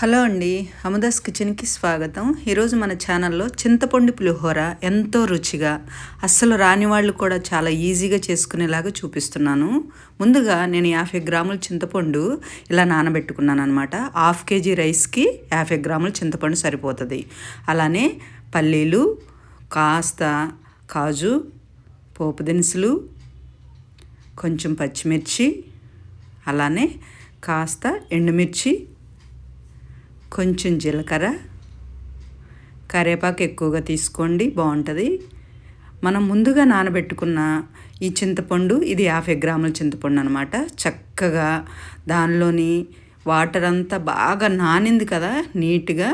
Hello అండి అమదాస్ కిచెన్కి స్వాగతం. ఈరోజు మన ఛానల్లో చింతపండు పులిహోర ఎంతో రుచిగా అస్సలు రాని వాళ్ళు కూడా చాలా ఈజీగా చేసుకునేలాగా చూపిస్తున్నాను. ముందుగా నేను యాభై గ్రాముల చింతపండు ఇలా నానబెట్టుకున్నాను అనమాట హాఫ్ కేజీ రైస్కి యాభై గ్రాముల చింతపండు సరిపోతుంది. అలానే పల్లీలు కాస్త కాజు పోపు దినుసులు కొంచెం పచ్చిమిర్చి అలానే కాస్త ఎండుమిర్చి కొంచెం జీలకర్ర. కరివేపాకు ఎక్కువగా తీసుకోండి బాగుంటుంది. మనం ముందుగా నానబెట్టుకున్న ఈ చింతపండు ఇది యాభై గ్రాముల చింతపండు అనమాట చక్కగా దానిలోని వాటర్ అంతా బాగా నానింది కదా నీట్గా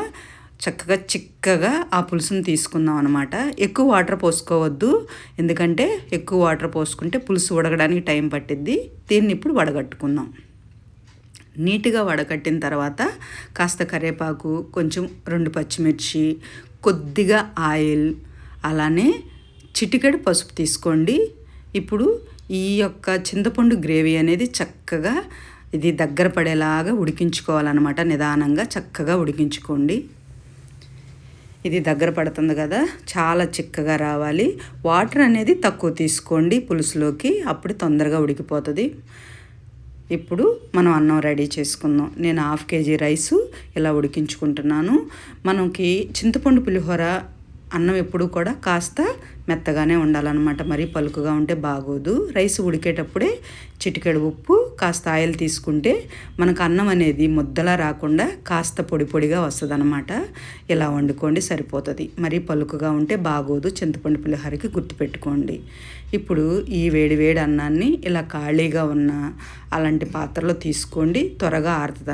చక్కగా చిక్కగా ఆ పులుసును తీసుకుందాం అనమాట ఎక్కువ వాటర్ పోసుకోవద్దు ఎందుకంటే ఎక్కువ వాటర్ పోసుకుంటే పులుసు ఉడకడానికి టైం పట్టిద్ది. దీన్ని ఇప్పుడు వడగట్టుకుందాం. నీట్గా వడకట్టిన తర్వాత కాస్త కరివేపాకు కొంచెం రెండు పచ్చిమిర్చి కొద్దిగా ఆయిల్ అలానే చిటికెడు పసుపు తీసుకోండి. ఇప్పుడు ఈ యొక్క చింతపండు గ్రేవీ అనేది చక్కగా ఇది దగ్గర పడేలాగా ఉడికించుకోవాలన్నమాట. నిదానంగా చక్కగా ఉడికించుకోండి. ఇది దగ్గర పడుతుంది కదా చాలా చిక్కగా రావాలి. వాటర్ అనేది తక్కువ తీసుకోండి పులుసులోకి అప్పుడు తొందరగా ఉడికిపోతుంది. ఇప్పుడు మనం అన్నం రెడీ చేసుకుందాం. నేను హాఫ్ కేజీ రైసు ఇలా ఉడికించుకుంటున్నాను. మనకి చింతపండు పులిహోర అన్నం ఎప్పుడు కూడా కాస్త మెత్తగానే ఉండాలన్నమాట. మరీ పలుకుగా ఉంటే బాగోదు. రైస్ ఉడికేటప్పుడే చిటికెడు ఉప్పు కాస్త ఆయిల్ తీసుకుంటే మనకు అన్నం అనేది ముద్దలా రాకుండా కాస్త పొడి పొడిగా వస్తుంది అనమాట ఇలా వండుకోండి సరిపోతుంది. మరీ పలుకుగా ఉంటే బాగోదు. చింతపండు పులిహోరకి గుర్తుపెట్టుకోండి ఇప్పుడు ఈ వేడి వేడి అన్నాన్ని ఇలా ఖాళీగా ఉన్న అలాంటి పాత్రలో తీసుకోండి. త్వరగా ఆరుతుంది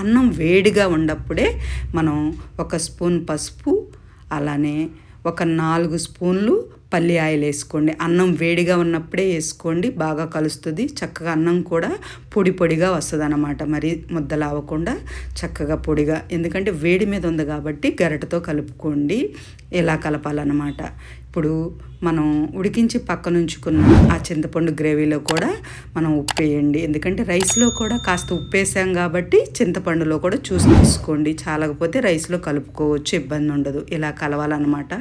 అన్నం వేడిగా ఉన్నప్పుడే మనం ఒక స్పూన్ పసుపు అలానే ఒక నాలుగు స్పూన్లు పల్లి ఆయిల్ వేసుకోండి. అన్నం వేడిగా ఉన్నప్పుడే వేసుకోండి. బాగా కలుస్తుంది. చక్కగా అన్నం కూడా పొడి పొడిగా వస్తుంది అన్నమాట మరి ముద్దలు అవ్వకుండా చక్కగా పొడిగా. ఎందుకంటే వేడి మీద ఉంది కాబట్టి గరిటతో కలుపుకోండి. ఇలా కలపాలన్నమాట. ఇప్పుడు మనం ఉడికించి పక్కన ఉంచుకున్న ఆ చింతపండు గ్రేవీలో కూడా మనం ఉప్పు వేయండి ఎందుకంటే రైస్లో కూడా కాస్త ఉప్పు వేసాం కాబట్టి చింతపండులో కూడా చూసి తీసుకోండి. చాలకపోతే రైస్లో కలుపుకోవచ్చు ఇబ్బంది ఉండదు. ఇలా కలవాలన్నమాట.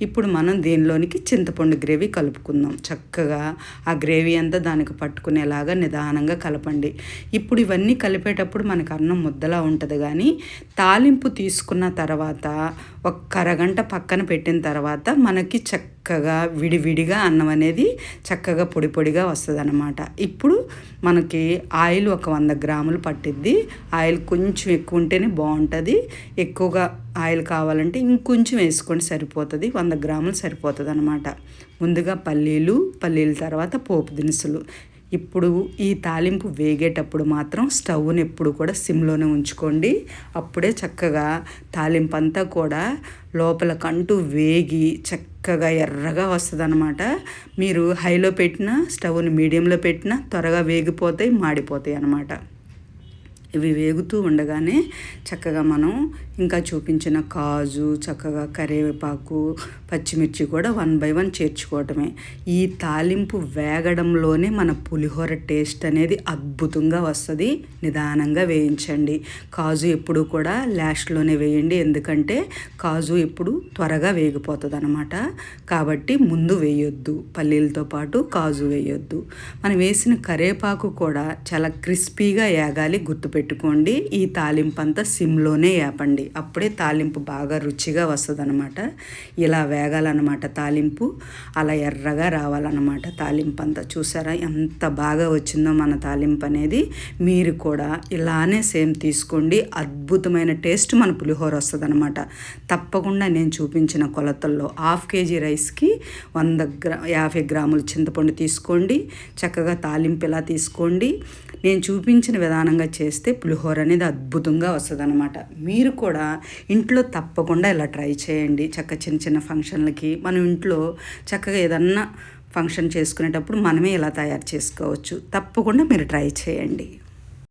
ఇప్పుడు మనం దీనిలోనికి చింతపండు గ్రేవీ కలుపుకుందాం. చక్కగా ఆ గ్రేవీ అంతా దానికి పట్టుకునేలాగా నిదానంగా కలపండి. ఇప్పుడు ఇవన్నీ కలిపేటప్పుడు మనకు అన్నం ముద్దలా ఉంటుంది కానీ తాలింపు తీసుకున్న తర్వాత ఒక అరగంట పక్కన పెట్టిన తర్వాత మనకి చక్కగా విడివిడిగా అన్నం అనేది చక్కగా పొడి పొడిగా వస్తుంది అనమాట ఇప్పుడు మనకి ఆయిల్ ఒక వంద గ్రాములు పట్టిద్ది. ఆయిల్ కొంచెం ఎక్కువ ఉంటేనే బాగుంటుంది. ఎక్కువగా ఆయిల్ కావాలంటే ఇంకొంచెం వేసుకొని సరిపోతుంది. వంద గ్రాములు సరిపోతుంది అనమాట ముందుగా పల్లీలు పల్లీల తర్వాత పోపు దినుసులు. ఇప్పుడు ఈ తాలింపు వేగేటప్పుడు మాత్రం స్టవ్ని ఎప్పుడు కూడా సిమ్లోనే ఉంచుకోండి. అప్పుడే చక్కగా తాలింపు అంతా కూడా లోపల కంటూ వేగి చక్కగా ఎర్రగా వస్తుంది అనమాట మీరు హైలో పెట్టినా స్టవ్ని మీడియంలో పెట్టినా త్వరగా వేగిపోతాయి మాడిపోతాయి అన్నమాట. ఇవి వేగుతూ ఉండగానే చక్కగా మనం ఇంకా చూపించిన కాజు చక్కగా కరివేపాకు పచ్చిమిర్చి కూడా వన్ బై వన్ చేర్చుకోవటమే. ఈ తాలింపు వేగడంలోనే మన పులిహోర టేస్ట్ అనేది అద్భుతంగా వస్తుంది. నిదానంగా వేయించండి. కాజు ఎప్పుడు కూడా లాస్ట్లోనే వేయండి. ఎందుకంటే కాజు ఎప్పుడు త్వరగా వేగిపోతుంది అనమాట కాబట్టి ముందు వేయొద్దు. పల్లీలతో పాటు కాజు వేయొద్దు. మనం వేసిన కరివేపాకు కూడా చాలా క్రిస్పీగా వేగాలి పెట్టుకోండి. ఈ తాలింపు అంతా సిమ్లోనే వేపండి అప్పుడే తాలింపు బాగా రుచిగా వస్తుంది అనమాట ఇలా వేగాలన్నమాట తాలింపు. అలా ఎర్రగా రావాలన్నమాట తాలింపు అంతా. చూసారా? ఎంత బాగా వచ్చిందో మన తాలింపు అనేది. మీరు కూడా ఇలానే సేమ్ తీసుకోండి. అద్భుతమైన టేస్ట్ మన పులిహోర వస్తుందన్నమాట. తప్పకుండా నేను చూపించిన కొలతల్లో హాఫ్ కేజీ రైస్కి వంద గ్రా యాభై గ్రాములు చింతపండు తీసుకోండి. చక్కగా తాలింపు ఇలా తీసుకోండి. నేను చూపించిన విధానంగా చేస్తే పులిహోర అనేది అద్భుతంగా వస్తుంది అనమాట మీరు కూడా ఇంట్లో తప్పకుండా ఇలా ట్రై చేయండి. చక్క చిన్న చిన్న ఫంక్షన్లకి మనం ఇంట్లో చక్కగా ఏదన్నా ఫంక్షన్ చేసుకునేటప్పుడు మనమే ఇలా తయారు చేసుకోవచ్చు. తప్పకుండా మీరు ట్రై చేయండి.